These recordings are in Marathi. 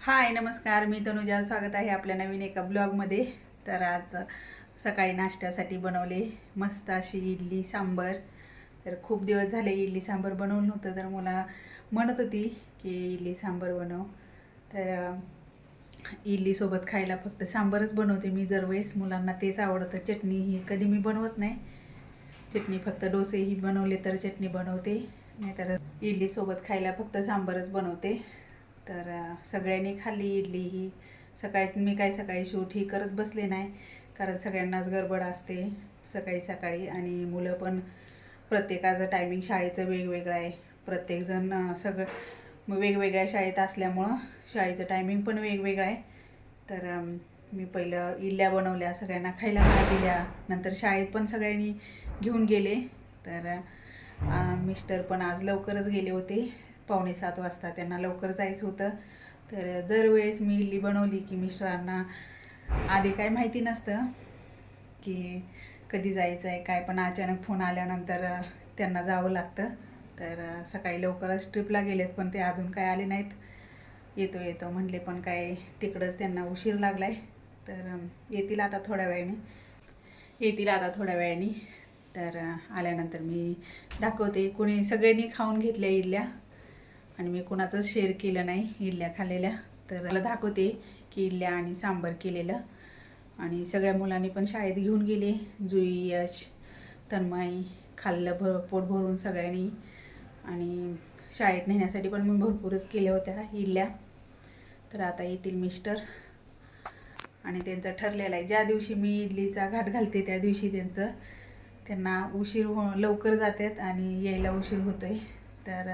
हाय नमस्कार. मी तनुजा. स्वागत आहे आपल्या नवीन एका ब्लॉगमध्ये. तर आज सकाळी नाश्त्यासाठी बनवले मस्त अशी इडली सांबर. तर खूप दिवस झाले इडली सांबर बनवलं नव्हतं तर मला म्हणत होती की इडली सांबर बनव. तर इडलीसोबत खायला फक्त सांबरच बनवते मी. दरवेळेस मुलांना तेच आवडतं चटणी ही कधी मी बनवत नाही. चटणी फक्त डोसेही बनवले तर चटणी बनवते. नाहीतर इडलीसोबत खायला फक्त सांबरच बनवते. तर सगळ्यांनी खाल्ली इडली ही. सकाळी मी काय सकाळी शूट ही करत बसले नाही कारण सगळ्यांनाच गडबड असते सकाळी सकाळी आणि मुलं पण प्रत्येकाचं टायमिंग शाळेचं वेगवेगळं आहे. प्रत्येकजण सगळं मग वेगवेगळ्या शाळेत असल्यामुळं शाळेचं टायमिंग पण वेगवेगळं आहे. तर मी पहिलं इडल्या बनवल्या सगळ्यांना खायला काय दिल्या. नंतर शाळेत पण सगळ्यांनी घेऊन गेले. तर मिस्टर पण आज लवकरच गेले होते. पावणे सात वाजता त्यांना लवकर जायचं होतं. तर जर वेळेस मी इडली बनवली की मिस्टरांना आधी काय माहिती नसतं की कधी जायचं आहे काय पण अचानक फोन आल्यानंतर त्यांना जावं लागतं. तर सकाळी लवकरच ट्रिपला गेलेत पण ते अजून काय आले नाहीत. येतो येतो म्हणले पण काय तिकडंच त्यांना उशीर लागला आहे तर येतील आता थोड्या वेळाने. येतील आता थोड्या वेळाने. तर आल्यानंतर मी दाखवते. कुणी सगळ्यांनी खाऊन घेतल्या इडल्या. आणि मी कुणाचंच शेअर केलं नाही इडल्या खाल्लेल्या. तर मला दाखवते की इडल्या आणि सांबर केलेलं. आणि सगळ्या मुलांनी पण शाळेत घेऊन गेले. जुई यश तन्मय खाल्लं भर पोट भरून सगळ्यांनी. आणि शाळेत नेण्यासाठी पण मी भरपूरच केल्या होत्या इडल्या. तर आता येतील मिस्टर. आणि त्यांचं ठरलेलं आहे. ज्या दिवशी मी इडलीचा घाट घालते त्या दिवशी त्यांचं. त्यांना उशीर हो लवकर जातात आणि यायला उशीर होतो आहे तर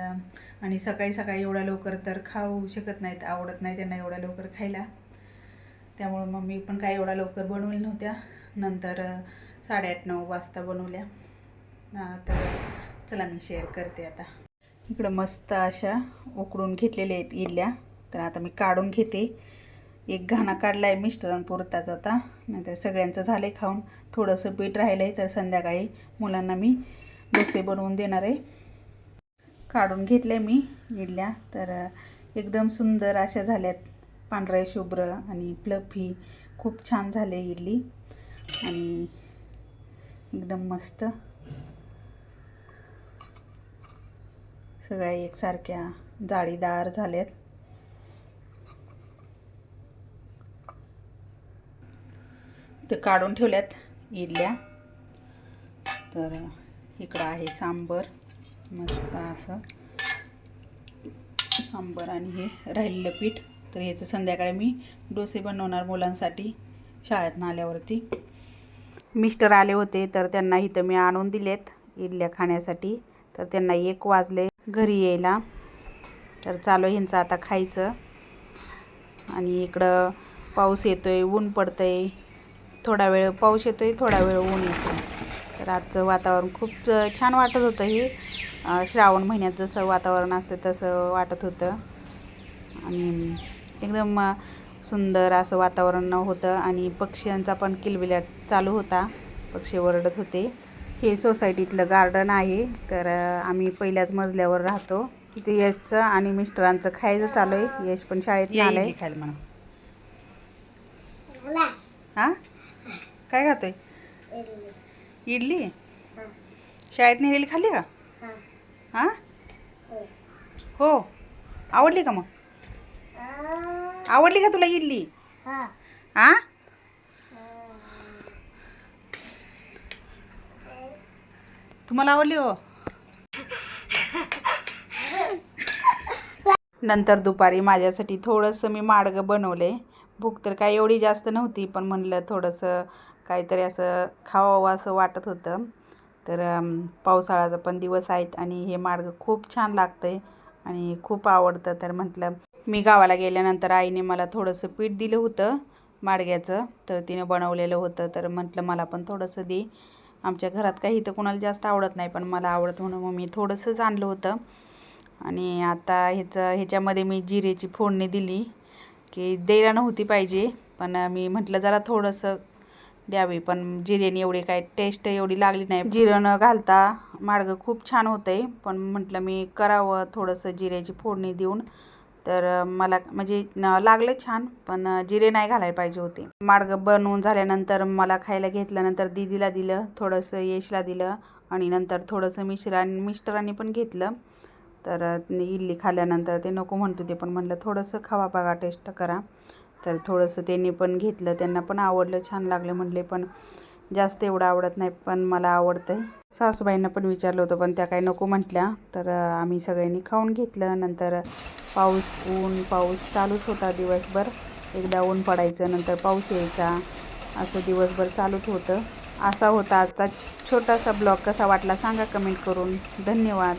आणि सकाळी सकाळी एवढ्या लवकर तर खाऊ शकत नाहीत आवडत नाही त्यांना एवढ्या लवकर खायला. त्यामुळं मग मी पण काय एवढ्या लवकर बनवल्या नव्हत्या. नंतर साडेआठ नऊ वाजता बनवल्या. तर चला मी शेअर करते आता. इकडं मस्त अशा उकडून घेतलेल्या आहेत इडल्या. तर आता मी काढून घेते. एक घाणा काढला आहे मिस्टरांपुरताच आता. नाहीतर सगळ्यांचं झालं आहे खाऊन. थोडंसं पीठ राहिलं आहे तर संध्याकाळी मुलांना मी डोसे बनवून देणार आहे. काढून घेतले मी इडल्या. तर एकदम सुंदर अशा झाल्यात पांढऱ्या शुभ्र आणि प्लफी खूप छान झाले इडली. आणि एकदम मस्त. सगळ्या एकसारख्या जाळीदार झाल्यात. ते काढून ठेवल्यात इडल्या. तर इकडं आहे सांबर. मस्त असं. सांबर आणि हे राहिलेलं पीठ. तर ह्याचं संध्याकाळी मी डोसे बनवणार मुलांसाठी शाळेतनं आल्यावरती. मिस्टर आले होते तर त्यांना इथं मी आणून दिलेत इडल्या खाण्यासाठी. तर त्यांना एक वाजले घरी यायला. तर चालू आहे ह्यांचं आता खायचं. आणि इकडं पाऊस येतोय ऊन पडतंय. थोडा वेळ पाऊस येतोय थोडा वेळ ऊन येतोय. तर आजचं वातावरण खूप छान वाटत होतं हे. श्रावण महिन्यात जसं वातावरण असतं तसं वाटत होतं. आणि एकदम सुंदर असं वातावरण होतं आणि पक्ष्यांचा पण किलबिलाट चालू होता. पक्षी ओरडत होते. हे सोसायटीतलं गार्डन आहे. तर आम्ही पहिल्याच मजल्यावर राहतो. इथे यशचं आणि मिस्टरांचं खायचं चालू आहे. यश पण शाळेत आलंय. खायला म्हणा. हा? काय खातोय? इडली? शाळेत नेलेली खाल्ली का? हा. हो? आवडली का मग? आवडली का तुला इडली? हा. तुम्हाला आवडली हो? नंतर दुपारी माझ्यासाठी थोडंसं मी माडगं बनवले. भूक तर काय एवढी जास्त नव्हती पण म्हणलं थोडंसं काहीतरी असं खावावं असं वाटत होतं. तर पावसाळ्याचा पण दिवस आहेत आणि हे माडगं खूप छान लागतं आहे आणि खूप आवडतं. तर म्हटलं मी गावाला गेल्यानंतर आईने मला थोडंसं पीठ दिलं होतं माडग्याचं तर तिनं बनवलेलं होतं. तर म्हटलं मला पण थोडंसं दे. आमच्या घरात काही तर कोणाला जास्त आवडत नाही पण मला आवडत म्हणून मग मी थोडंसंच आणलं होतं. आणि आता ह्याचं ह्याच्यामध्ये मी जिरेची फोडणी दिली की द्यायला नव्हती पाहिजे. पण मी म्हटलं जरा थोडंसं द्यावी. पण जिरेने एवढी काय टेस्ट एवढी लागली नाही. जिरं न घालता मार्ग खूप छान होतं आहे पण म्हटलं मी करावं थोडंसं जिऱ्याची फोडणी देऊन. तर मला म्हणजे लागलं छान पण जिरे नाही घालायला पाहिजे होते. मार्ग बनवून झाल्यानंतर मला खायला घेतल्यानंतर दिदीला दिलं थोडंसं यशला दिलं आणि नंतर थोडंसं मिश्रा मिस्टरांनी पण घेतलं. तर इडली खाल्ल्यानंतर ते नको म्हणतो ते पण म्हटलं थोडंसं खावा बघा टेस्ट करा. तर थोडंसं त्यांनी पण घेतलं. त्यांना पण आवडलं छान लागलं म्हटले पण जास्त एवढं आवडत नाही पण मला आवडतं सासूबाईंना पण विचारलं होतं पण त्या काही नको म्हटल्या. तर आम्ही सगळ्यांनी खाऊन घेतलं. नंतर पाऊस ऊन पाऊस चालूच होता दिवसभर. एकदा ऊन पडायचं नंतर पाऊस यायचा. असं दिवसभर चालूच होतं. असा होता आजचा छोटासा ब्लॉग. कसा वाटला सांगा कमेंट करून. धन्यवाद.